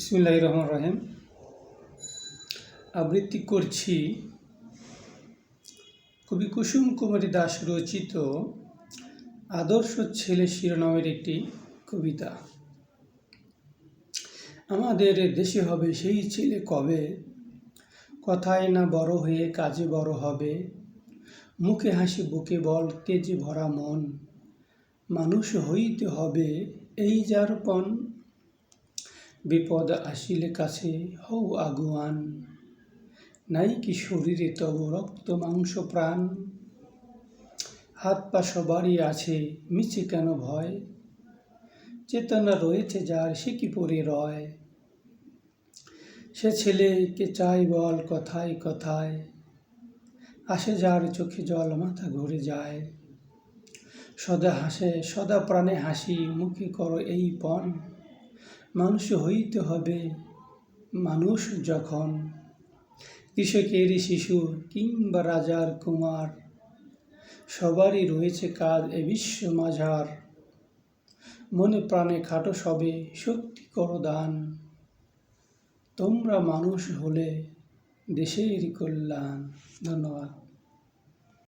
বিসমুল্লাহ রহমান রহিম। আবৃত্তি করছি। কবি কুসুম কুমারী দাস রচিত আদর্শ ছেলে শিরোনামের একটি কবিতা। আমাদের দেশে হবে সেই ছেলে কবে? কথায় না বড় হয়ে কাজে বড় হবে? মুখে হাসি, বুকে বল, তেজে ভরা মন। মানুষ হইতে হবে এই যার পণ। বিপদ আসিলে কাছে হও আগুয়ান। নাই কি শরীরে তব রক্ত, মাংস, প্রাণ। হাত পা সবারই আছে, মিছে কেন ভয়? চেতনা রয়েছে যার, সে কি পরে রয়? সে ছেলেকে চাই বল কথায় কথায়, আসে যার চোখে জল, মাথা ঘুরে যায়। সদা হাসে, সদা প্রাণে হাসি, মুখে করো এই পণ। মানুষ হইতে হবে। মানুষ যখন কৃষকেরই শিশু কিংবা রাজার কুমার, সবারই রয়েছে কাজ এ বিশ্ব মাঝার। মনে প্রাণে খাটো সবে শক্তি করো দান। তোমরা মানুষ হলে দেশের কল্যাণ। ধন্যবাদ।